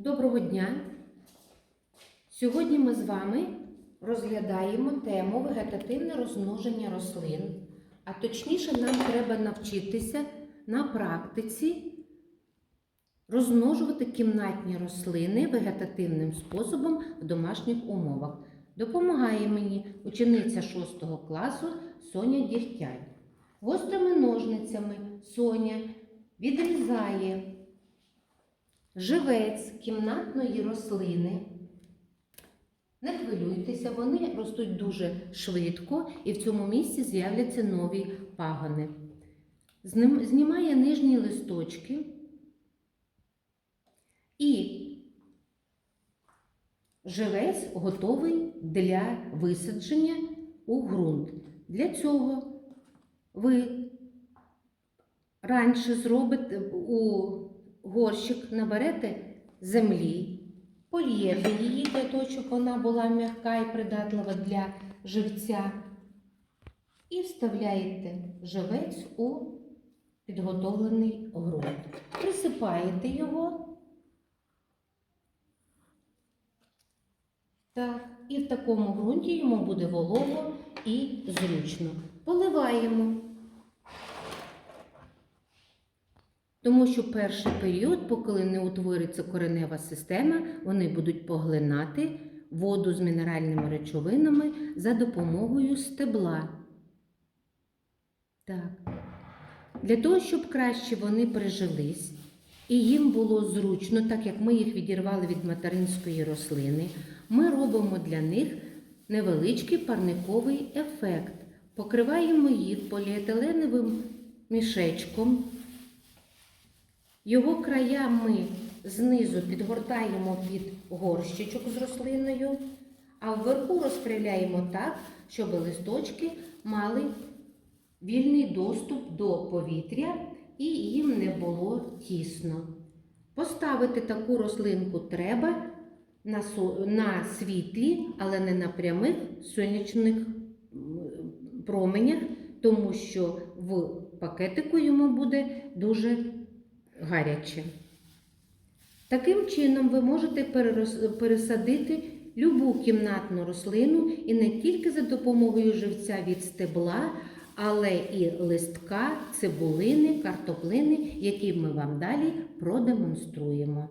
Доброго дня! Сьогодні ми з вами розглядаємо тему вегетативне розмноження рослин. А точніше, нам треба навчитися на практиці розмножувати кімнатні рослини вегетативним способом в домашніх умовах. Допомагає мені учениця 6 класу Соня Дігтяй. Гострими ножницями Соня відрізає живець кімнатної рослини. Не хвилюйтеся, вони ростуть дуже швидко і в цьому місці з'являться нові пагани. Знімає нижні листочки і живець готовий для висадження у ґрунт. Для цього ви раніше зробите у горщик, наберете землі, польєте її для того, щоб вона була м'яка і придатлива для живця. І вставляєте живець у підготовлений ґрунт. Присипаєте його. Так, і в такому ґрунті йому буде волого і зручно. Поливаємо. Тому що перший період, поки не утвориться коренева система, вони будуть поглинати воду з мінеральними речовинами за допомогою стебла. Так. Для того, щоб краще вони прижились і їм було зручно, так як ми їх відірвали від материнської рослини, ми робимо для них невеличкий парниковий ефект. Покриваємо їх поліетиленовим мішечком. Його края ми знизу підгортаємо під горщичок з рослиною, а вверху розпряляємо так, щоб листочки мали вільний доступ до повітря і їм не було тісно. Поставити таку рослинку треба на світлі, але не на прямих сонячних променях, тому що в пакетику йому буде дуже гаряче. Таким чином ви можете пересадити любу кімнатну рослину і не тільки за допомогою живця від стебла, але і листка, цибулини, картоплини, які ми вам далі продемонструємо.